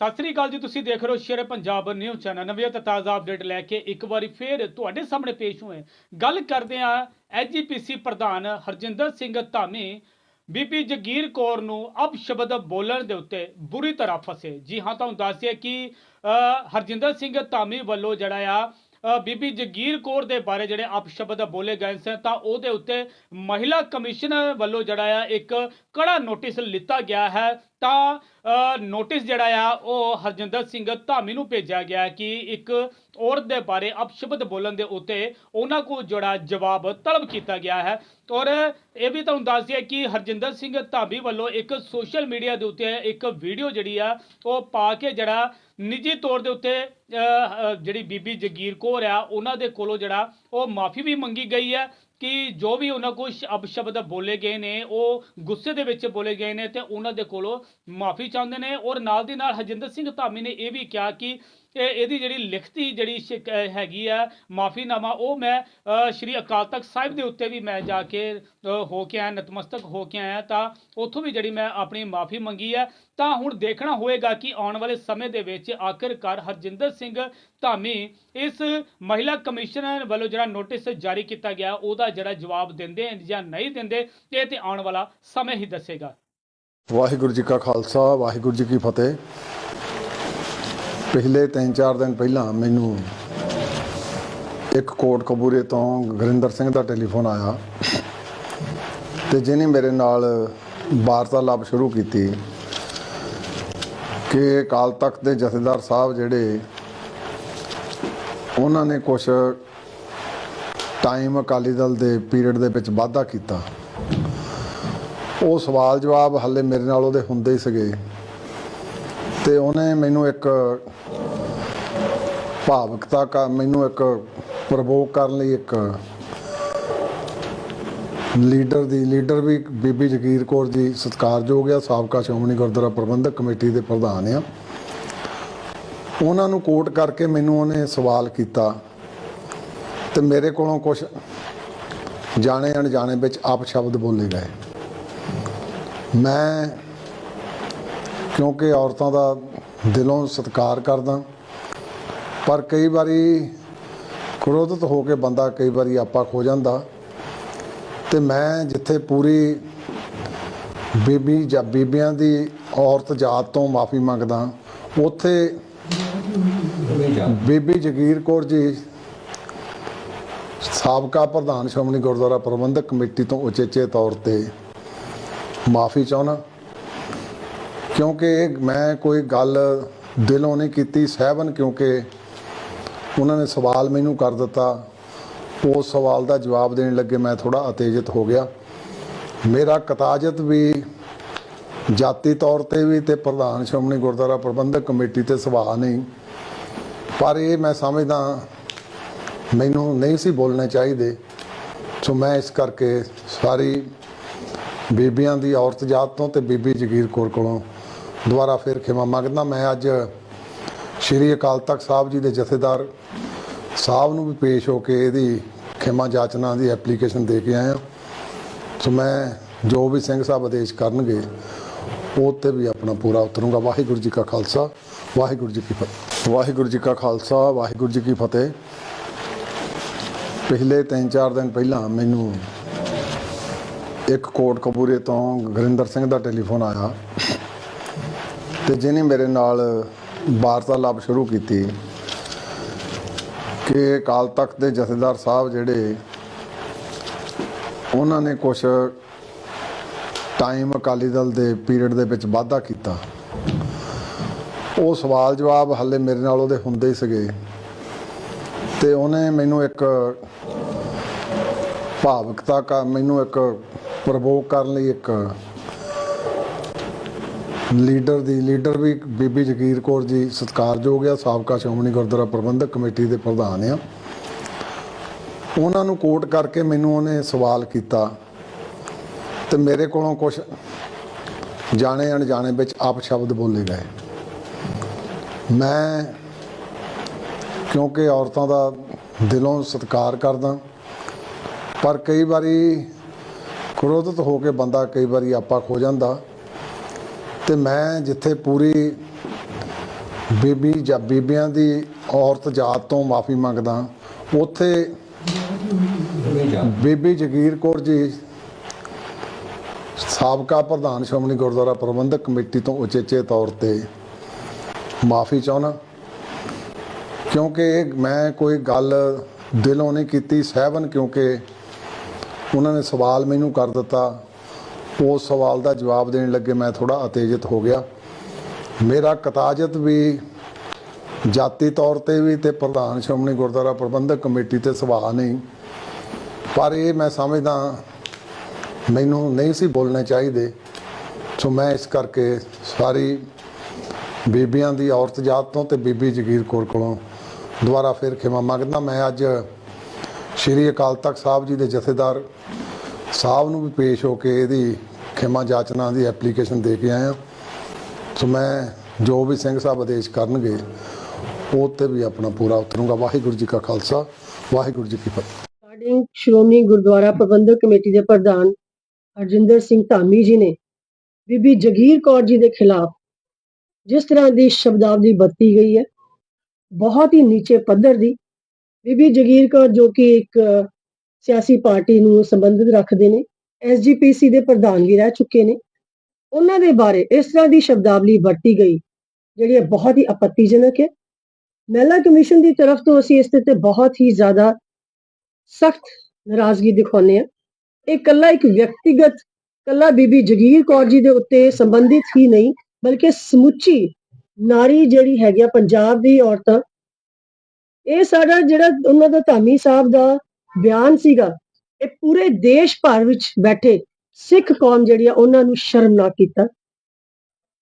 ਸਤਿ ਸ੍ਰੀ ਅਕਾਲ ਜੀ, ਤੁਸੀਂ ਦੇਖ ਰਹੇ ਹੋ ਸ਼ੇਰ ਪੰਜਾਬ ਨਿਊਜ਼ ਚੈਨਲ। ਨਵੀਂ ਤੇ ਤਾਜ਼ਾ ਅਪਡੇਟ ਲੈ ਕੇ ਇੱਕ ਵਾਰੀ ਫੇਰ ਤੁਹਾਡੇ ਸਾਹਮਣੇ ਪੇਸ਼ ਹੋਏ ਗੱਲ ਕਰਦੇ ਹਾਂ ਐਜੀਪੀਸੀ ਪ੍ਰਧਾਨ ਹਰਜਿੰਦਰ ਸਿੰਘ ਧਾਮੀ ਬੀਬੀ ਜਗੀਰ ਕੌਰ ਨੂੰ ਅਪਸ਼ਬਦ ਬੋਲਣ ਦੇ ਉੱਤੇ ਬੁਰੀ ਤਰ੍ਹਾਂ ਫਸੇ। ਜੀ ਹਾਂ, ਤੁਹਾਨੂੰ ਦੱਸਿਆ ਕਿ ਹਰਜਿੰਦਰ ਸਿੰਘ ਧਾਮੀ ਵੱਲੋਂ ਜਿਹੜਾ ਆ ਬੀਬੀ ਜਗੀਰ ਕੌਰ ਦੇ ਬਾਰੇ ਜਿਹੜੇ ਅਪਸ਼ਬਦ ਬੋਲੇ ਗਏ ਸਨ, ਤਾਂ ਉਹਦੇ ਉੱਤੇ ਮਹਿਲਾ ਕਮਿਸ਼ਨ ਵੱਲੋਂ ਜਿਹੜਾ ਆ ਇੱਕ ਕੜਾ ਨੋਟਿਸ ਲਿੱਤਾ ਗਿਆ ਹੈ। ਤਾਂ ਨੋਟਿਸ ਜਿਹੜਾ ਆ, ਉਹ ਹਰਜਿੰਦਰ ਸਿੰਘ ਧਾਮੀ ਨੂੰ ਭੇਜਿਆ ਗਿਆ ਕਿ ਇੱਕ ਔਰਤ ਦੇ ਬਾਰੇ ਅਪਸ਼ਬਦ ਬੋਲਣ ਦੇ ਉੱਤੇ ਉਹਨਾਂ ਕੋਲ ਜਿਹੜਾ ਜਵਾਬ ਤਲਬ ਕੀਤਾ ਗਿਆ ਹੈ। ਔਰ ਇਹ ਵੀ ਤੁਹਾਨੂੰ ਦੱਸ ਦਈਏ ਕਿ ਹਰਜਿੰਦਰ ਸਿੰਘ ਧਾਮੀ ਵੱਲੋਂ ਇੱਕ ਸੋਸ਼ਲ ਮੀਡੀਆ ਦੇ ਉੱਤੇ ਇੱਕ ਵੀਡੀਓ ਜਿਹੜੀ ਆ, ਉਹ ਪਾ ਕੇ ਜਿਹੜਾ ਨਿੱਜੀ ਤੌਰ ਦੇ ਉੱਤੇ ਜਿਹੜੀ ਬੀਬੀ ਜਗੀਰ ਕੌਰ ਆ, ਉਹਨਾਂ ਦੇ ਕੋਲੋਂ ਜਿਹੜਾ ਉਹ ਮਾਫੀ ਵੀ ਮੰਗੀ ਗਈ ਹੈ ਕਿ ਜੋ ਵੀ ਉਹਨਾਂ ਕੋਲ ਸ਼- ਅਪਸ਼ਬਦ ਬੋਲੇ ਗਏ ਨੇ, ਉਹ ਗੁੱਸੇ ਦੇ ਵਿੱਚ ਬੋਲੇ ਗਏ ਨੇ ਤੇ ਉਹਨਾਂ ਦੇ ਕੋਲੋਂ ਮਾਫੀ ਚਾਹੁੰਦੇ ਨੇ ਔਰ ਨਾਲ ਦੀ ਨਾਲ ਹਰਜਿੰਦਰ ਸਿੰਘ ਧਾਮੀ ਨੇ ਇਹ ਵੀ ਕਿਹਾ ਕਿ ਇਹ ਇਹਦੀ ਜਿਹੜੀ ਲਿਖਤੀ ਜਿਹੜੀ ਸ਼ਿਕ- ਹੈਗੀ ਆ ਮਾਫੀਨਾਮਾ, ਉਹ ਮੈਂ ਸ਼੍ਰੀ ਅਕਾਲ ਤਖਤ ਸਾਹਿਬ ਦੇ ਉੱਤੇ ਵੀ ਮੈਂ ਜਾ ਕੇ ਹੋ ਕੇ ਆਇਆ, ਨਤਮਸਤਕ ਹੋ ਕੇ ਆਇਆ, ਤਾਂ ਉੱਥੋਂ ਵੀ ਜਿਹੜੀ ਮੈਂ ਆਪਣੀ ਮਾਫੀ ਮੰਗੀ ਹੈ ਤਾਂ ਹੁਣ ਦੇਖਣਾ ਹੋਏਗਾ ਕਿ ਆਉਣ ਵਾਲੇ ਸਮੇਂ ਦੇ ਵਿੱਚ ਆਖਿਰਕਾਰ ਹਰਜਿੰਦਰ ਸਿੰਘ ਧਾਮੀ ਇਸ ਮਹਿਲਾ ਕਮਿਸ਼ਨਰ ਵੱਲੋਂ ਜਿਹੜਾ ਨੋਟਿਸ ਜਾਰੀ ਕੀਤਾ ਗਿਆ, ਉਹਦਾ ਜਿਹੜਾ ਜਵਾਬ ਦਿੰਦੇ ਜਾਂ ਨਹੀਂ ਦਿੰਦੇ, ਇਹ ਤੇ ਆਉਣ ਵਾਲਾ ਸਮੇਂ ਹੀ ਦੱਸੇਗਾ। ਵਾਹਿਗੁਰੂ ਜੀ ਕਾ ਖਾਲਸਾ, ਵਾਹਿਗੁਰੂ ਜੀ ਕੀ ਫਤਿਹ। ਪਿਛਲੇ 3-4 ਦਿਨ ਪਹਿਲਾਂ ਮੈਨੂੰ ਇੱਕ ਕੋਟ ਕਬੂਰੇ ਤੋਂ ਗੁਰਿੰਦਰ ਸਿੰਘ ਦਾ ਟੈਲੀਫੋਨ ਆਇਆ ਤੇ ਜਿਹਨੇ ਮੇਰੇ ਨਾਲ ਵਾਰਤਾਲਾਪ ਸ਼ੁਰੂ ਕੀਤੀ ਕਿ ਅਕਾਲ ਤਖਤ ਦੇ ਜਥੇਦਾਰ ਸਾਹਿਬ ਜਿਹੜੇ ਉਹਨਾਂ ਨੇ ਕੁਝ ਟਾਈਮ ਅਕਾਲੀ ਦਲ ਦੇ ਪੀਰੀਅਡ ਦੇ ਵਿੱਚ ਵਾਧਾ ਕੀਤਾ। ਉਹ ਸਵਾਲ ਜਵਾਬ ਹੱਲੇ ਮੇਰੇ ਨਾਲ ਉਹਦੇ ਹੁੰਦੇ ਹੀ ਸੀਗੇ। ਤੇ ਉਹਨੇ ਮੈਨੂੰ ਇੱਕ ਭਾਵਕਤਾ ਕਾ, ਮੈਨੂੰ ਇੱਕ ਪ੍ਰਵੋਕ ਕਰਨ ਲਈ ਇੱਕ ਲੀਡਰ ਦੀ, ਲੀਡਰ ਵੀ ਬੀਬੀ ਜਗੀਰ ਕੌਰ ਜੀ ਸਤਿਕਾਰਯੋਗ ਆ, ਸਾਬਕਾ ਸ਼੍ਰੋਮਣੀ ਗੁਰਦੁਆਰਾ ਪ੍ਰਬੰਧਕ ਕਮੇਟੀ ਦੇ ਪ੍ਰਧਾਨ ਆ। ਉਹਨਾਂ ਨੂੰ ਕੋਟ ਕਰਕੇ ਮੈਨੂੰ ਉਹਨੇ ਸਵਾਲ ਕੀਤਾ ਤੇ ਮੇਰੇ ਕੋਲੋਂ ਕੁਝ ਜਾਣੇ ਅਣਜਾਣੇ ਵਿੱਚ ਆਪ ਸ਼ਬਦ ਬੋਲੇ ਗਏ। ਮੈਂ ਕਿਉਂਕਿ ਔਰਤਾਂ ਦਾ ਦਿਲੋਂ ਸਤਿਕਾਰ ਕਰਦਾ। ਪਰ ਕਈ ਵਾਰੀ ਕ੍ਰੋਧਿਤ ਹੋ ਕੇ ਬੰਦਾ ਕਈ ਵਾਰੀ ਆਪਾ ਖੋ ਜਾਂਦਾ। ਤੇ ਮੈਂ ਜਿੱਥੇ ਪੂਰੀ ਬੀਬੀ ਜਾਂ ਬੀਬੀਆਂ ਦੀ ਔਰਤ ਜਾਤ ਤੋਂ ਮਾਫੀ ਮੰਗਦਾ, ਉੱਥੇ ਬੀਬੀ ਜਗੀਰ ਕੌਰ ਜੀ, ਸਾਬਕਾ ਪ੍ਰਧਾਨ ਸ਼੍ਰੋਮਣੀ ਗੁਰਦੁਆਰਾ ਪ੍ਰਬੰਧਕ ਕਮੇਟੀ ਤੋਂ ਉਚੇਚੇ ਤੌਰ ਤੇ ਮਾਫੀ ਚਾਹੁੰਦਾ। ਕਿਉਂਕਿ ਇਹ ਮੈਂ ਕੋਈ ਗੱਲ ਦਿਲੋਂ ਨਹੀਂ ਕੀਤੀ, ਸਹਿਬਨ ਕਿਉਂਕਿ ਉਹਨਾਂ ਨੇ ਸਵਾਲ ਮੈਨੂੰ ਕਰ ਦਿੱਤਾ। ਉਸ ਸਵਾਲ ਦਾ ਜਵਾਬ ਦੇਣ ਲੱਗੇ ਮੈਂ ਥੋੜਾ ਅਤੇਜਿਤ ਹੋ ਗਿਆ। ਮੇਰਾ ਕਤਾਜਤ ਵੀ ਜਾਤੀ ਤੌਰ ਤੇ ਵੀ ਤੇ ਪ੍ਰਧਾਨ ਸ਼੍ਰੋਮਣੀ ਗੁਰਦੁਆਰਾ ਪ੍ਰਬੰਧਕ ਕਮੇਟੀ ਤੇ ਸਵਾਲ ਨਹੀਂ। ਪਰ ਇਹ ਮੈਂ ਸਮਝਦਾ ਮੈਨੂੰ ਨਹੀਂ ਸੀ ਬੋਲਣੇ ਚਾਹੀਦੇ। ਸੋ ਮੈਂ ਇਸ ਕਰਕੇ ਸਾਰੀ ਬੀਬੀਆਂ ਦੀ ਔਰਤ ਜਾਤ ਤੋਂ ਤੇ ਬੀਬੀ ਜਗੀਰ ਕੌਰ ਕੋਲੋਂ ਦੁਬਾਰਾ ਫਿਰ ਖਿਮਾ ਮੰਗਦਾ। ਮੈਂ ਅੱਜ ਸ਼੍ਰੀ ਅਕਾਲ ਤਖਤ ਸਾਹਿਬ ਜੀ ਦੇ ਜਥੇਦਾਰ ਸਾਹਿਬ ਨੂੰ ਵੀ ਪੇਸ਼ ਹੋ ਕੇ ਇਹਦੀ ਖਿਮਾ ਜਾਚਨਾ ਦੀ ਐਪਲੀਕੇਸ਼ਨ ਦੇ ਕੇ ਆਇਆ। ਸੋ ਮੈਂ ਜੋ ਵੀ ਸਿੰਘ ਸਾਹਿਬ ਆਦੇਸ਼ ਕਰਨਗੇ ਉਹ ਤੇ ਵੀ ਆਪਣਾ ਪੂਰਾ ਉਤਰੂੰਗਾ। ਵਾਹਿਗੁਰੂ ਜੀ ਕਾ ਖਾਲਸਾ, ਵਾਹਿਗੁਰੂ ਜੀ ਕੀ ਫਤਿਹ। ਵਾਹਿਗੁਰੂ ਜੀ ਕਾ ਖਾਲਸਾ, ਵਾਹਿਗੁਰੂ ਜੀ ਕੀ ਫਤਿਹ। ਪਿਛਲੇ 3-4 ਦਿਨ ਪਹਿਲਾਂ ਮੈਨੂੰ ਇੱਕ ਕੋਟ ਕਪੂਰੇ ਤੋਂ ਗੁਰਿੰਦਰ ਸਿੰਘ ਦਾ ਟੈਲੀਫੋਨ ਆਇਆ। ਤੇ ਜਿਹਨੇ ਮੇਰੇ ਨਾਲ ਵਾਰਤਾਲਾਪ ਸ਼ੁਰੂ ਕੀਤੀ ਕਿ ਅਕਾਲ ਤਖਤ ਦੇ ਜਥੇਦਾਰ ਸਾਹਿਬ ਜਿਹੜੇ ਉਹਨਾਂ ਨੇ ਕੁਝ ਟਾਈਮ ਅਕਾਲੀ ਦਲ ਦੇ ਪੀਰੀਅਡ ਦੇ ਵਿੱਚ ਵਾਧਾ ਕੀਤਾ। ਉਹ ਸਵਾਲ ਜਵਾਬ ਹੱਲੇ ਮੇਰੇ ਨਾਲ ਉਹਦੇ ਹੁੰਦੇ ਸੀਗੇ ਤੇ ਉਹਨੇ ਮੈਨੂੰ ਇੱਕ ਭਾਵਕਤਾ ਕਾ ਮੈਨੂੰ ਇੱਕ ਪ੍ਰਵੋਕ ਕਰਨ ਲਈ ਇੱਕ ਲੀਡਰ ਦੀ, ਲੀਡਰ ਵੀ ਬੀਬੀ ਜਗੀਰ ਕੌਰ ਜੀ ਸਤਿਕਾਰਯੋਗ ਆ, ਸਾਬਕਾ ਸ਼੍ਰੋਮਣੀ ਗੁਰਦੁਆਰਾ ਪ੍ਰਬੰਧਕ ਕਮੇਟੀ ਦੇ ਪ੍ਰਧਾਨ ਆ। ਉਹਨਾਂ ਨੂੰ ਕੋਟ ਕਰਕੇ ਮੈਨੂੰ ਉਹਨੇ ਸਵਾਲ ਕੀਤਾ ਤੇ ਮੇਰੇ ਕੋਲੋਂ ਕੁਝ ਜਾਣੇ ਅਣਜਾਣੇ ਵਿੱਚ ਆਪ ਸ਼ਬਦ ਬੋਲੇ ਗਏ। ਮੈਂ ਕਿਉਂਕਿ ਔਰਤਾਂ ਦਾ ਦਿਲੋਂ ਸਤਿਕਾਰ ਕਰਦਾ, ਪਰ ਕਈ ਵਾਰੀ ਕ੍ਰੋਧਿਤ ਹੋ ਕੇ ਬੰਦਾ ਕਈ ਵਾਰੀ ਆਪਾ ਖੋ ਜਾਂਦਾ। ਤੇ ਮੈਂ ਜਿੱਥੇ ਪੂਰੀ ਬੀਬੀ ਜਾਂ ਬੀਬੀਆਂ ਦੀ ਔਰਤ ਜਾਤ ਤੋਂ ਮਾਫੀ ਮੰਗਦਾ, ਉੱਥੇ ਬੀਬੀ ਜਗੀਰ ਕੌਰ ਜੀ, ਸਾਬਕਾ ਪ੍ਰਧਾਨ ਸ਼੍ਰੋਮਣੀ ਗੁਰਦੁਆਰਾ ਪ੍ਰਬੰਧਕ ਕਮੇਟੀ ਤੋਂ ਉਚੇਚੇ ਤੌਰ ਤੇ ਮਾਫੀ ਚਾਹੁੰਦਾ, ਕਿਉਂਕਿ ਇਹ ਮੈਂ ਕੋਈ ਗੱਲ ਦਿਲੋਂ ਨਹੀਂ ਕੀਤੀ, ਸਹਿਬਨ ਕਿਉਂਕਿ ਉਹਨਾਂ ਨੇ ਸਵਾਲ ਮੈਨੂੰ ਕਰ ਦਿੱਤਾ। ਉਸ ਸਵਾਲ ਦਾ ਜਵਾਬ ਦੇਣ ਲੱਗੇ ਮੈਂ ਥੋੜਾ ਅਤੇਜਿਤ ਹੋ ਗਿਆ। ਮੇਰਾ ਕਤਾਜਤ ਵੀ ਜਾਤੀ ਤੌਰ ਤੇ ਵੀ ਤੇ ਪ੍ਰਧਾਨ ਸ਼੍ਰੋਮਣੀ ਗੁਰਦੁਆਰਾ ਪ੍ਰਬੰਧਕ ਕਮੇਟੀ ਤੇ ਸਵਾਲ ਨਹੀਂ। ਪਰ ਇਹ ਮੈਂ ਸਮਝਦਾ ਮੈਨੂੰ ਨਹੀਂ ਸੀ ਬੋਲਣੇ ਚਾਹੀਦੇ। ਸੋ ਮੈਂ ਇਸ ਕਰਕੇ ਸਾਰੀ ਬੀਬੀਆਂ ਦੀ ਔਰਤ ਜਾਤ ਤੋਂ ਤੇ ਬੀਬੀ ਜਗੀਰ ਕੌਰ ਕੋਲੋਂ ਦੁਬਾਰਾ ਫਿਰ ਖਿਮਾ ਮੰਗਦਾ। ਮੈਂ ਅੱਜ ਸ਼੍ਰੀ ਅਕਾਲ ਤਖਤ ਸਾਹਿਬ ਜੀ ਦੇ ਜਥੇਦਾਰ ਸਾਹਿਬ ਨੂੰ ਵੀ ਪੇਸ਼ ਹੋ ਕੇ ਇਹਦੀ ਖਿਮਾ ਜਾਚਨਾ ਦੀ ਐਪਲੀਕੇਸ਼ਨ ਦੇ ਕੇ ਆਇਆ ਸੋ ਮੈਂ ਜੋ ਵੀ ਸਿੰਘ ਸਾਹਿਬ ਆਦੇਸ਼ ਕਰਨਗੇ ਉਹ ਤੇ ਵੀ ਆਪਣਾ ਪੂਰਾ ਉਤਰੂੰਗਾ। ਵਾਹਿਗੁਰੂ ਜੀ ਕਾ ਖਾਲਸਾ, ਵਾਹਿਗੁਰੂ ਜੀ ਕੀ ਫਤਿਹ। ਰਿਗਾਰਡਿੰਗ ਸ਼੍ਰੋਮਣੀ ਗੁਰਦੁਆਰਾ ਪ੍ਰਬੰਧਕ ਕਮੇਟੀ ਦੇ ਪ੍ਰਧਾਨ ਹਰਜਿੰਦਰ ਸਿੰਘ ਧਾਮੀ ਜੀ ਨੇ ਬੀਬੀ ਜਗੀਰ ਕੌਰ ਜੀ ਦੇ ਖਿਲਾਫ ਜਿਸ ਤਰ੍ਹਾਂ ਦੀ ਸ਼ਬਦਾਵਲੀ ਵਰਤੀ ਗਈ ਹੈ, ਬਹੁਤ ਹੀ ਨੀਚੇ ਪੱਧਰ ਦੀ। ਬੀਬੀ ਜਗੀਰ ਕੌਰ ਜੋ ਕਿ ਇੱਕ ਸਿਆਸੀ ਪਾਰਟੀ ਨੂੰ ਸੰਬੰਧਿਤ ਰੱਖਦੇ ਨੇ ਐਸਜੀਪੀਸੀ ਦੇ ਪ੍ਰਧਾਨ ਵੀ ਰਹਿ ਚੁੱਕੇ ਨੇ। ਉਹਨਾਂ ਦੇ ਬਾਰੇ ਇਸ ਤਰ੍ਹਾਂ ਦੀ ਸ਼ਬਦਾਵਲੀ ਵਰਤੀ ਗਈ, ਜਿਹੜੀ ਹੈ ਬਹੁਤ ਹੀ ਆਪੱਤੀਜਨਕ ਹੈ। ਮਹਿਲਾ ਕਮਿਸ਼ਨ ਦੀ ਤਰਫ ਤੋਂ ਅਸੀਂ ਇਸ ਦੇ ਤੇ ਬਹੁਤ ਹੀ ਜ਼ਿਆਦਾ ਸਖਤ ਨਾਰਾਜ਼ਗੀ ਦਿਖਾਉਂਦੇ ਆ ਇਹ ਕੱਲਾ ਇੱਕ ਵਿਅਕਤੀਗਤ ਕੱਲਾ ਬੀਬੀ ਜਗੀਰ ਕੌਰ ਜੀ ਦੇ ਉੱਤੇ ਸੰਬੰਧਿਤ ਹੀ ਨਹੀਂ, ਬਲਕਿ ਸਮੁੱਚੀ ਨਾਰੀ ਜਿਹੜੀ ਹੈਗੀ ਆ, ਪੰਜਾਬ ਦੀ ਔਰਤਾਂ। ਇਹ ਸਾਡਾ ਜਿਹੜਾ ਉਹਨਾਂ ਦਾ ਧਾਮੀ ਸਾਹਿਬ ਦਾ ਬਿਆਨ ਸੀਗਾ ਇਹ ਪੂਰੇ ਦੇਸ਼ ਭਰ ਵਿੱਚ ਬੈਠੇ ਸਿੱਖ ਕੌਮ ਜਿਹੜੀ ਆ ਉਹਨਾਂ ਨੂੰ ਸ਼ਰਮਨਾਕ ਕੀਤਾ।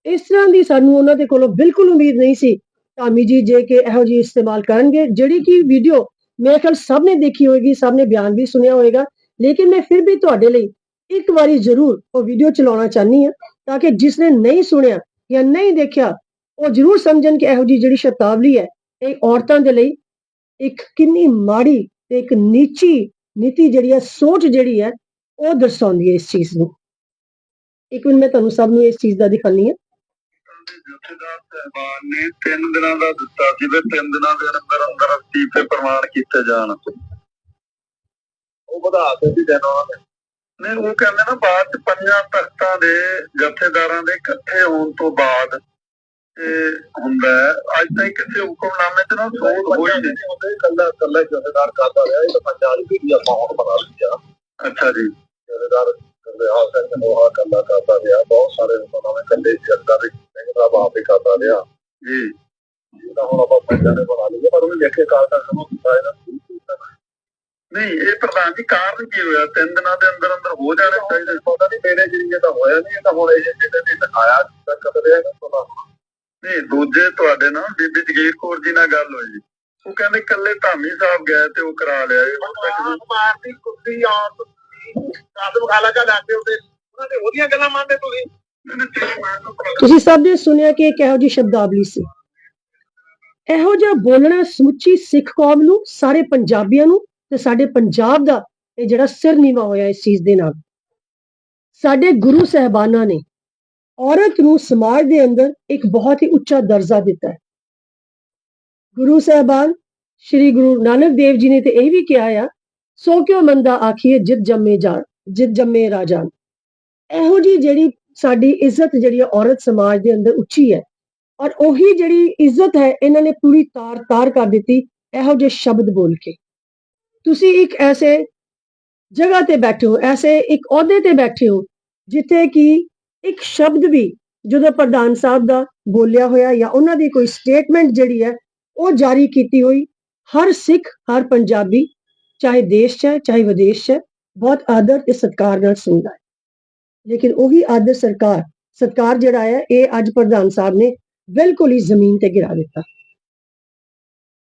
ਇਸ ਤਰ੍ਹਾਂ ਦੀ ਸਾਨੂੰ ਉਹਨਾਂ ਦੇ ਕੋਲੋਂ ਬਿਲਕੁਲ ਉਮੀਦ ਨਹੀਂ ਸੀ। ਧਾਮੀ ਜੀ ਜੇ ਕਿ ਇਹੋ ਜਿਹੀ ਇਸਤੇਮਾਲ ਕਰਨਗੇ, ਜਿਹੜੀ ਕਿ ਵੀਡੀਓ ਮੇਰੇ ਖਿਆਲ ਸਭ ਨੇ ਦੇਖੀ ਹੋਏਗੀ, ਸਭ ਨੇ ਬਿਆਨ ਵੀ ਸੁਣਿਆ ਹੋਏਗਾ। ਲੇਕਿਨ ਮੈਂ ਫਿਰ ਵੀ ਤੁਹਾਡੇ ਲਈ ਇੱਕ ਵਾਰੀ ਜ਼ਰੂਰ ਉਹ ਵੀਡੀਓ ਚਲਾਉਣਾ ਚਾਹਨੀ ਆ ਤਾਂ ਕਿ ਜਿਸ ਨੇ ਨਹੀਂ ਸੁਣਿਆ ਜਾਂ ਨਹੀਂ ਦੇਖਿਆ, ਉਹ ਜ਼ਰੂਰ ਸਮਝਣ ਕਿ ਇਹੋ ਜਿਹੀ ਜਿਹੜੀ ਸ਼ਬਦਾਵਲੀ ਹੈ, ਇਹ ਔਰਤਾਂ ਦੇ ਲਈ ਇੱਕ ਕਿੰਨੀ ਮਾੜੀ ਤੇ ਇੱਕ ਨੀਚੀ ਨੀਤੀ ਜਿਹੜੀ ਹੈ, ਸੋਚ ਜਿਹੜੀ ਹੈ, ਉਹ ਦਰਸਾਉਂਦੀ ਹੈ ਇਸ ਚੀਜ਼ ਨੂੰ। ਇੱਕ ਮਿੰਟ, ਮੈਂ ਤੁਹਾਨੂੰ ਸਭ ਨੂੰ ਇਸ ਚੀਜ਼ ਦਾ ਦਿਖਾਉਂਦੀ ਹਾਂ। ਜਥੇਦਾਰ ਸਹਿਬਾਨ ਨੇ ਤਿੰਨ ਦਿਨਾਂ ਦਾ ਦਿੱਤਾ ਸੀ ਵੀ ਦਿਨਾਂ ਦੇ ਅੰਦਰ ਅੰਦਰ ਅਸਤੀਫੇ ਪ੍ਰਮਾਣ ਕੀਤੇ ਜਾਣ। ਉਹ ਵਧਾ ਦਿੱਤੀ ਦਿਨ ਨੇ ਉਹ ਕਹਿੰਦੇ ਨਾ ਬਾਅਦ ਚ ਪੰਜਾਂ ਤਖਤਾਂ ਦੇ ਜਥੇਦਾਰਾਂ ਦੇ ਇਕੱਠੇ ਹੋਣ ਤੋਂ ਬਾਅਦ ਹੁੰਦਾ ਹੈ। ਅੱਜ ਤਾਈਂ ਕਿਸੇ ਹੁਕਮਨਾਮੇ ਤੇ ਨਾ ਸੋਧ ਹੋਈ ਨਹੀਂ ਹੁੰਦੇ ਕੱਲਾ ਕੱਲਾ ਜਥੇਦਾਰ ਕਰਦਾ ਰਿਹਾ। ਇਹ ਤਾਂ ਪੰਜਾਬ ਦੀ ਵੀ ਆਪਾਂ ਹੁਣ ਬਣਾ ਲਿਆ ਅੱਛਾ ਜੀ। ਜਥੇਦਾਰ ਕਰਦੇ ਹਾਂ ਸਿੰਘ ਨੋਹਾ ਕੱਲਾ ਕਰਦਾ ਰਿਹਾ। ਬਹੁਤ ਸਾਰੇ ਹੁਕਮਨਾਮੇ ਕੱਲੇ ਜੱਗਾ ਦੇ ਸਿੰਘ ਸਾਹਿਬ ਆਪੇ ਕਰਦਾ ਰਿਹਾ। ਜੀ। ਇਹ ਤਾਂ ਹੁਣ ਆਪਾਂ ਪੰਜਾਂ ਨੇ ਬਣਾ ਲਈਏ। ਪਰ ਉਹਨੇ ਲਿਖ ਕੇ ਕਾਰਡਾ ਸਮੂਹ ਕੀਤਾ ਹੈ ਨਾ। ਨਹੀਂ ਇਹ ਪ੍ਰਧਾਨ ਜੀ ਕਾਰਨ ਕੀ ਹੋਇਆ? ਤਿੰਨ ਦਿਨਾਂ ਦੇ ਅੰਦਰ ਅੰਦਰ ਹੋ ਜਾਣੇ ਚਾਹੀਦੇ। ਪਤਾ ਨਹੀਂ ਮੇਰੇ ਜਿਹੜੇ ਤਾਂ ਹੋਇਆ ਨਹੀਂ। ਇਹ ਤਾਂ ਹੁਣ ਇਹ ਜਿਹਦੇ ਨੇ ਦਿਖਾਇਆ ਤੱਕ ਰਿਹਾ ਨਾ ਨਹੀਂ ਦੂਜੇ ਤੁਹਾਡੇ ਨਾਲ ਬੀਬੀ ਜਗੀਰ ਕੌਰ ਜੀ ਨਾਲ ਗੱਲ ਹੋਈ ਜੀ। ਉਹ ਕਹਿੰਦੇ ਕੱਲੇ ਧਾਮੀ ਸਾਹਿਬ ਗਏ ਤੇ ਉਹ ਕਰਾ ਲਿਆ ਇਹ ਮਾਰਦੀ ਕੁੱਤੀ ਔਰ ਕਾਦਮ ਖਾਲਾ ਕਾ ਲਾਤੇ ਉਹਦੇ ਉਹਨਾਂ ਦੇ ਉਹਦੀਆਂ ਗੱਲਾਂ ਮੰਨਦੇ ਤੁਸੀਂ? ਤੁਸੀਂ ਸਭ ਨੇ ਸੁਣਿਆ ਕਿ ਇੱਕ ਇਹੋ ਜਿਹੀ ਸ਼ਬਦਾਵਲੀ ਸੀ? ਇਹੋ ਜਿਹਾ ਬੋਲਣਾ ਸਮੁੱਚੀ ਸਿੱਖ ਕੌਮ ਨੂੰ ਸਾਰੇ ਪੰਜਾਬੀਆਂ ਨੂੰ ਤੇ ਸਾਡੇ ਪੰਜਾਬ ਦਾ ਇਹ ਜਿਹੜਾ ਸਿਰ ਨੀਵਾ ਹੋਇਆ ਇਸ ਚੀਜ਼ ਦੇ ਨਾਲ। ਸਾਡੇ ਗੁਰੂ ਸਹਿਬਾਨਾਂ ਨੇ ਔਰਤ ਨੂੰ ਸਮਾਜ ਦੇ ਅੰਦਰ ਇੱਕ ਬਹੁਤ ਹੀ ਉੱਚਾ ਦਰਜਾ ਦਿੱਤਾ ਹੈ। ਗੁਰੂ ਸਾਹਿਬਾਨ, ਸ੍ਰੀ ਗੁਰੂ ਨਾਨਕ ਦੇਵ ਜੀ ਨੇ ਤੇ ਇਹ ਵੀ ਕਿਹਾ ਆ, ਸੋ ਕਿਉ ਮੰਦਾ ਆਖੀਏ ਜਿਤ ਜੰਮੇ ਜਾਣ, ਜਿਤ ਜੰਮੇ ਰਾਜਾਨ ਇਹੋ ਜੀ ਜਿਹੜੀ ਸਾਡੀ ਇੱਜ਼ਤ ਜਿਹੜੀ ਹੈ ਔਰਤ ਸਮਾਜ ਦੇ ਅੰਦਰ ਉੱਚੀ ਹੈ ਔਰ ਉਹੀ ਜਿਹੜੀ ਇੱਜ਼ਤ ਹੈ ਇਹਨਾਂ ਨੇ ਪੂਰੀ ਤਾਰ ਤਾਰ ਕਰ ਦਿੱਤੀ, ਇਹੋ ਜਿਹੇ ਸ਼ਬਦ ਬੋਲ ਕੇ। ਤੁਸੀਂ ਇੱਕ ਐਸੇ ਜਗ੍ਹਾ ਤੇ ਬੈਠੇ ਹੋ, ਐਸੇ ਇੱਕ ਅਹੁਦੇ ਤੇ ਬੈਠੇ ਹੋ, ਜਿੱਥੇ ਕਿ ਇੱਕ ਸ਼ਬਦ ਵੀ ਜਦੋਂ ਪ੍ਰਧਾਨ ਸਾਹਿਬ ਦਾ ਬੋਲਿਆ ਹੋਇਆ ਜਾਂ ਉਹਨਾਂ ਦੀ ਕੋਈ ਸਟੇਟਮੈਂਟ ਜਿਹੜੀ ਹੈ, ਉਹ ਜਾਰੀ ਕੀਤੀ ਹੋਈ, ਹਰ ਸਿੱਖ, ਹਰ ਪੰਜਾਬੀ, ਚਾਹੇ ਦੇਸ਼ 'ਚ ਹੈ, ਚਾਹੇ ਵਿਦੇਸ਼ 'ਚ ਹੈ, ਬਹੁਤ ਆਦਰ ਤੇ ਸਤਿਕਾਰ ਨਾਲ ਸੁਣਦਾ ਹੈ। ਲੇਕਿਨ ਉਹੀ ਆਦਰ ਸਰਕਾਰ ਸਤਿਕਾਰ ਜਿਹੜਾ ਹੈ, ਇਹ ਅੱਜ ਪ੍ਰਧਾਨ ਸਾਹਿਬ ਨੇ ਬਿਲਕੁਲ ਹੀ ਜ਼ਮੀਨ ਤੇ ਗਿਰਾ ਦਿੱਤਾ।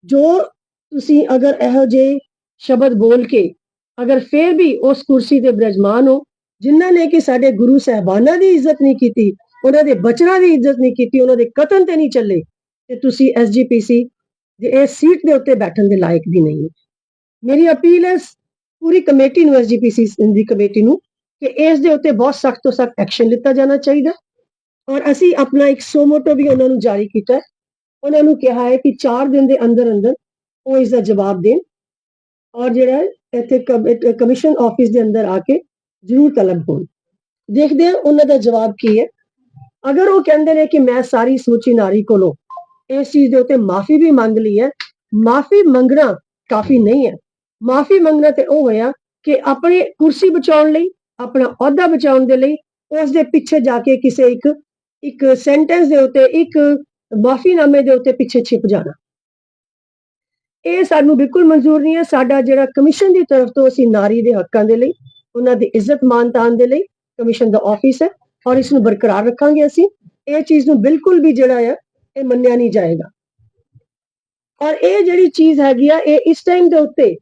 ਜੋ ਤੁਸੀਂ ਅਗਰ ਇਹੋ ਜਿਹੇ ਸ਼ਬਦ ਬੋਲ ਕੇ ਅਗਰ ਫੇਰ ਵੀ ਉਸ ਕੁਰਸੀ ਤੇ ਬਿਰਾਜਮਾਨ ਹੋ ਜਿਨ੍ਹਾਂ ਨੇ ਕਿ ਸਾਡੇ ਗੁਰੂ ਸਹਿਬਾਨਾਂ ਦੀ ਇੱਜ਼ਤ ਨਹੀਂ ਕੀਤੀ, ਉਹਨਾਂ ਦੇ ਬਚਨਾਂ ਦੀ ਇੱਜ਼ਤ ਨਹੀਂ ਕੀਤੀ, ਉਹਨਾਂ ਦੇ ਕਤਲ ਤੇ ਨਹੀਂ ਚੱਲੇ, ਤੇ ਤੁਸੀਂ ਐਸਜੀਪੀਸੀ ਦੇ ਇਹ ਸੀਟ ਦੇ ਉੱਤੇ ਬੈਠਣ ਦੇ ਲਾਇਕ ਵੀ ਨਹੀਂ ਹੋ। ਮੇਰੀ ਅਪੀਲ ਹੈ ਪੂਰੀ ਕਮੇਟੀ ਨੂੰ ਐਸਜੀਪੀਸੀ ਦੀ ਕਮੇਟੀ ਨੂੰ, ਕਿ ਇਸ ਦੇ ਉੱਤੇ ਬਹੁਤ ਸਖਤ ਤੋਂ ਸਖਤ ਐਕਸ਼ਨ ਲਿੱਤਾ ਜਾਣਾ ਚਾਹੀਦਾ। ਔਰ ਅਸੀਂ ਆਪਣਾ ਇੱਕ ਸੋਮੋਟੋ ਵੀ ਉਹਨਾਂ ਨੂੰ ਜਾਰੀ ਕੀਤਾ ਹੈ। ਉਹਨਾਂ ਨੂੰ ਕਿਹਾ ਹੈ ਕਿ 4 ਦਿਨ ਦੇ ਅੰਦਰ ਅੰਦਰ ਉਹ ਇਸ ਦਾ ਜਵਾਬ ਦੇਣ। ਔਰ ਜਿਹੜਾ ਇੱਥੇ ਕਮ- ਕਮਿਸ਼ਨ ਆਫਿਸ ਦੇ ਅੰਦਰ ਆ ਕੇ ਜ਼ਰੂਰ ਤਲਬ ਹੋਣ। ਦੇਖਦੇ ਹਾਂ ਉਹਨਾਂ ਦਾ ਜਵਾਬ ਕੀ ਹੈ। ਅਗਰ ਉਹ ਕਹਿੰਦੇ ਨੇ ਕਿ ਮੈਂ ਸਾਰੀ ਸਮੁੱਚੀ ਨਾਰੀ ਕੋਲੋਂ ਇਸ ਚੀਜ਼ ਦੇ ਉੱਤੇ ਮਾਫੀ ਵੀ ਮੰਗ ਲਈ ਹੈ, ਮਾਫੀ ਮੰਗਣਾ ਕਾਫੀ ਨਹੀਂ ਹੈ। ਮਾਫੀ ਮੰਗਣਾ ਤੇ ਉਹ ਹੋਇਆ ਕਿ ਆਪਣੀ ਕੁਰਸੀ ਬਚਾਉਣ ਲਈ, ਆਪਣਾ ਅਹੁਦਾ ਬਚਾਉਣ ਦੇ ਲਈ ਉਸ ਦੇ ਪਿੱਛੇ ਜਾ ਕੇ ਕਿਸੇ ਇੱਕ ਇੱਕ ਸੈਂਟੈਂਸ ਦੇ ਉੱਤੇ, ਇੱਕ ਮਾਫੀਨਾਮੇ ਦੇ ਉੱਤੇ ਪਿੱਛੇ ਛਿਪ ਜਾਣਾ। ਇਹ ਸਾਨੂੰ ਬਿਲਕੁਲ ਮਨਜ਼ੂਰ ਨਹੀਂ ਹੈ। ਸਾਡਾ ਜਿਹੜਾ ਕਮਿਸ਼ਨ ਦੀ ਤਰਫ ਤੋਂ ਅਸੀਂ ਨਾਰੀ ਦੇ ਹੱਕਾਂ ਦੇ ਲਈ ਉਹਨਾਂ ਦੀ ਇੱਜ਼ਤ ਮਾਨ ਤਾਨ ਦੇ ਲਈ ਕਮਿਸ਼ਨ ਦਾ ਆਫਿਸ ਹੈ ਔਰ ਇਸ ਨੂੰ ਬਰਕਰਾਰ ਰੱਖਾਂਗੇ ਅਸੀਂ। ਇਹ ਚੀਜ਼ ਨੂੰ ਬਿਲਕੁਲ ਵੀ ਜਿਹੜਾ ਹੈ, ਇਹ ਮੰਨਿਆ ਨਹੀਂ ਜਾਏਗਾ। ਔਰ ਇਹ ਜਿਹੜੀ ਚੀਜ਼ ਹੈਗੀ ਆ, ਇਹ ਇਸ ਟਾਈਮ ਦੇ ਉੱਤੇ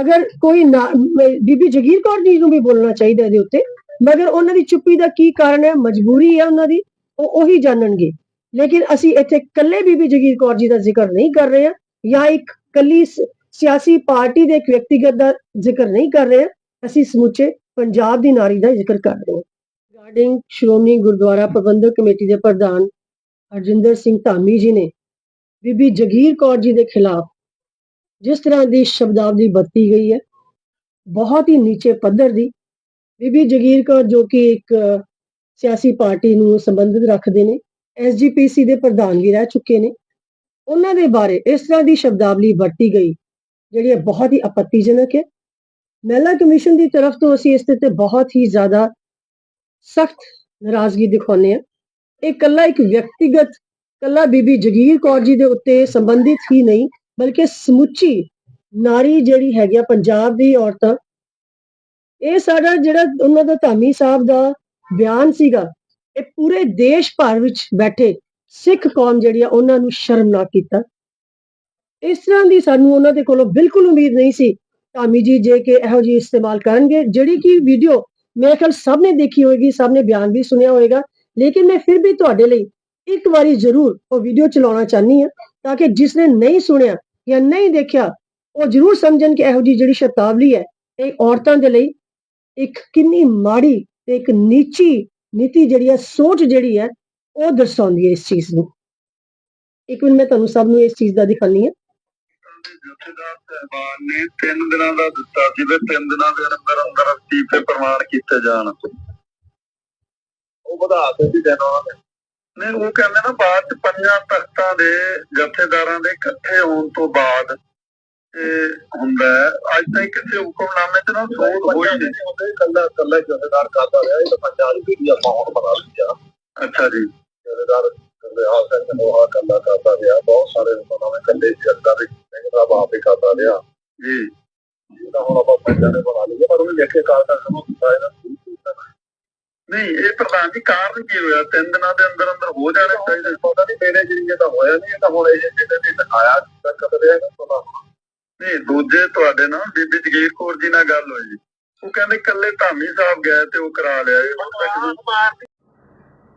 ਅਗਰ ਕੋਈ ਨਾ- ਬੀਬੀ ਜਗੀਰ ਕੌਰ ਜੀ ਨੂੰ ਵੀ ਬੋਲਣਾ ਚਾਹੀਦਾ ਇਹਦੇ ਉੱਤੇ, ਮਗਰ ਉਹਨਾਂ ਦੀ ਚੁੱਪੀ ਦਾ ਕੀ ਕਾਰਨ ਹੈ, ਮਜਬੂਰੀ ਹੈ ਉਹਨਾਂ ਦੀ, ਉਹ ਉਹੀ ਜਾਣਨਗੇ। ਲੇਕਿਨ ਅਸੀਂ ਇੱਥੇ ਕੱਲੇ ਬੀਬੀ ਜਗੀਰ ਕੌਰ ਜੀ ਦਾ ਜ਼ਿਕਰ ਨਹੀਂ ਕਰ ਰਹੇ ਹਾਂ, ਜਾਂ ਇੱਕ ਕੱਲੀ ਸਿਆਸੀ ਪਾਰਟੀ ਦੇ ਇੱਕ ਵਿਅਕਤੀਗਤ ਦਾ ਜ਼ਿਕਰ ਨਹੀਂ ਕਰ ਰਹੇ ਹਾਂ। ਅਸੀਂ ਸਮੁੱਚੇ ਪੰਜਾਬ ਦੀ ਨਾਰੀ ਦਾ ਜ਼ਿਕਰ ਕਰ ਰਹੇ ਹਾਂ। ਰਿਗਾਰਡਿੰਗ ਸ਼੍ਰੋਮਣੀ ਗੁਰਦੁਆਰਾ ਪ੍ਰਬੰਧਕ ਕਮੇਟੀ ਦੇ ਪ੍ਰਧਾਨ ਹਰਜਿੰਦਰ ਸਿੰਘ ਧਾਮੀ ਜੀ ਨੇ ਬੀਬੀ ਜਗੀਰ ਕੌਰ ਜੀ ਦੇ ਖਿਲਾਫ ਜਿਸ ਤਰ੍ਹਾਂ ਦੀ ਸ਼ਬਦਾਵਲੀ ਵਰਤੀ ਗਈ ਹੈ, ਬਹੁਤ ਹੀ ਨੀਚੇ ਪੱਧਰ ਦੀ ਬੀਬੀ ਜਗੀਰ ਕੌਰ ਜੋ ਕਿ ਇੱਕ ਸਿਆਸੀ ਪਾਰਟੀ ਨੂੰ ਸੰਬੰਧਿਤ ਰੱਖਦੇ ਨੇ ਐਸਜੀਪੀਸੀ ਦੇ ਪ੍ਰਧਾਨ ਵੀ ਰਹਿ ਚੁੱਕੇ ਨੇ, ਉਹਨਾਂ ਦੇ ਬਾਰੇ ਇਸ ਤਰ੍ਹਾਂ ਦੀ ਸ਼ਬਦਾਵਲੀ ਵਰਤੀ ਗਈ, ਜਿਹੜੀ ਹੈ ਬਹੁਤ ਹੀ ਆਪੱਤੀਜਨਕ ਹੈ। ਮਹਿਲਾ ਕਮਿਸ਼ਨ ਦੀ ਤਰਫ ਤੋਂ ਅਸੀਂ ਇਸ ਤੇ ਬਹੁਤ ਹੀ ਜ਼ਿਆਦਾ ਸਖਤ ਨਾਰਾਜ਼ਗੀ ਦਿਖਾਉਂਦੇ ਹਾਂ। ਇਹ ਕੱਲਾ ਇੱਕ ਵਿਅਕਤੀਗਤ ਕੱਲਾ ਬੀਬੀ ਜਗੀਰ ਕੌਰ ਜੀ ਦੇ ਉੱਤੇ ਸੰਬੰਧਿਤ ਹੀ ਨਹੀਂ, ਬਲਕਿ ਸਮੁੱਚੀ ਨਾਰੀ ਜਿਹੜੀ ਹੈਗੀ ਆ, ਪੰਜਾਬ ਦੀ ਔਰਤਾਂ। ਇਹ ਸਾਡਾ ਜਿਹੜਾ ਉਹਨਾਂ ਦਾ ਧਾਮੀ ਸਾਹਿਬ ਦਾ ਬਿਆਨ ਸੀਗਾ, ਇਹ ਪੂਰੇ ਦੇਸ਼ ਭਰ ਵਿੱਚ ਬੈਠੇ ਸਿੱਖ ਕੌਮ ਜਿਹੜੀ ਆ, ਉਹਨਾਂ ਨੂੰ ਸ਼ਰਮਨਾਕ ਕੀਤਾ। ਇਸ ਤਰ੍ਹਾਂ ਦੀ ਸਾਨੂੰ ਉਹਨਾਂ ਦੇ ਕੋਲੋਂ ਬਿਲਕੁਲ ਉਮੀਦ ਨਹੀਂ ਸੀ ਧਾਮੀ ਜੀ ਜੇ ਕਿ ਇਹੋ ਜਿਹੀ ਇਸਤੇਮਾਲ ਕਰਨਗੇ, ਜਿਹੜੀ ਕਿ ਵੀਡੀਓ ਮੇਰੇ ਖਿਆਲ ਸਭ ਨੇ ਦੇਖੀ ਹੋਏਗੀ ਸਭ ਨੇ ਬਿਆਨ ਵੀ ਸੁਣਿਆ ਹੋਏਗਾ। ਲੇਕਿਨ ਮੈਂ ਫਿਰ ਵੀ ਤੁਹਾਡੇ ਲਈ ਇੱਕ ਵਾਰੀ ਜ਼ਰੂਰ ਉਹ ਵੀਡੀਓ ਚਲਾਉਣਾ ਚਾਹਨੀ ਹਾਂ, ਤਾਂ ਕਿ ਜਿਸ ਨੇ ਨਹੀਂ ਸੁਣਿਆ ਜਾਂ ਨਹੀਂ ਦੇਖਿਆ, ਉਹ ਜ਼ਰੂਰ ਸਮਝਣ ਕਿ ਇਹੋ ਜਿਹੀ ਜਿਹੜੀ ਸ਼ਬਦਾਵਲੀ ਹੈ, ਇਹ ਔਰਤਾਂ ਦੇ ਲਈ ਇੱਕ ਕਿੰਨੀ ਮਾੜੀ ਤੇ ਇੱਕ ਨੀਚੀ ਨੀਤੀ ਜਿਹੜੀ ਹੈ, ਸੋਚ ਜਿਹੜੀ ਹੈ, ਉਹ ਦਰਸਾਉਂਦੀ ਹੈ ਇਸ ਚੀਜ਼ ਨੂੰ। ਇੱਕ ਮਿੰਟ ਮੈਂ ਤੁਹਾਨੂੰ ਸਭ ਨੂੰ ਇਸ ਚੀਜ਼ ਦਾ ਦਿਖਾਣੀ ਹੈ। ਦੇ ਜਥੇਦਾਰ ਸਹਿਬਾਨ ਨੇ ਤਿੰਨ ਦਿਨਾਂ ਦਾ ਦਿੱਤਾ ਸੀ ਵੀ ਤਿੰਨ ਦਿਨਾਂ ਦੇ ਅੰਦਰ ਅੰਦਰ ਅਸਤੀਫੇ ਪ੍ਰਮਾਣ ਕੀਤੇ ਜਾਣ। ਉਹ ਵਧਾ ਦਿੱਤੀ ਦਿਨ ਉਹਨਾਂ ਨੇ। ਨਹੀਂ ਉਹ ਕਹਿੰਦੇ ਨਾ ਬਾਅਦ ਚ ਪੰਜਾਂ ਤਖਤਾਂ ਦੇ ਜਥੇਦਾਰਾਂ ਦੇ ਇਕੱਠੇ ਹੋਣ ਤੋਂ ਬਾਅਦ ਇਹ ਹੁੰਦਾ। ਅੱਜ ਤਾਈਂ ਕਿਸੇ ਹੁਕਮਨਾਮੇ ਤੇ ਨਾ ਸੋਧ ਹੋਈ ਨਹੀਂ। ਹੁੰਦੇ ਕੱਲਾ ਕੱਲਾ ਜਥੇਦਾਰ ਕਰਦਾ ਰਿਹਾ ਇਹ ਤਾਂ ਪੰਜਾਬ ਦੀ ਵੀ ਆਪਾਂ ਹੁਣ ਬਣਾ ਲਈ ਆ। ਅੱਛਾ ਜੀ। ਜਥੇਦਾਰ ਕਰਦੇ ਆ ਕਹਿੰਦੇ ਉਹ ਕੱਲਾ ਕਰਦਾ ਰਿਹਾ ਬਹੁਤ ਸਾਰੇ ਹੁਕਮਨਾਮੇ ਕੱਲੇ ਜਥੇਦਾਰ ਦੇ। ਆਪੇ ਕਰਦਾ ਰਿਹਾ ਜੀ ਇਹ ਤਾਂ ਹੁਣ ਆਪਾਂ ਪੰਜਾਂ ਨੇ ਬਣਾ ਲਈਏ ਪਰ ਉਹਨੇ ਲਿਖੇ ਕਾਲ ਤੱਕ ਨੂੰ ਕੀਤਾ ਹੈ ਨਹੀਂ ਇਹ ਪ੍ਰਧਾਨ ਜੀ ਕਾਰਨ ਕੀ ਹੋਇਆ? ਤਿੰਨ ਦਿਨਾਂ ਦੇ ਅੰਦਰ ਅੰਦਰ ਹੋ ਜਾਣੇ ਚਾਹੀਦੇ। ਪਤਾ ਨਹੀਂ ਮੇਰੇ ਜਰੀਏ ਤਾਂ ਹੋਇਆ ਨਹੀਂ ਇਹ ਤਾਂ ਹੁਣ ਇਹ ਜਿਹਨੇ ਵੀ ਦਿਖਾਇਆ ਤਾਂ ਕਦ ਰਿਹਾ ਨਹੀਂ ਪਤਾ ਨਹੀਂ। ਦੂਜੇ ਤੁਹਾਡੇ ਨਾਲ ਬੀਬੀ ਜਗੀਰ ਕੌਰ ਜੀ ਨਾਲ ਗੱਲ ਹੋਈ। ਉਹ ਕਹਿੰਦੇ ਕੱਲੇ ਧਾਮੀ ਸਾਹਿਬ ਗਏ ਤੇ ਉਹ ਕਰਾ ਲਿਆ। ਇਹ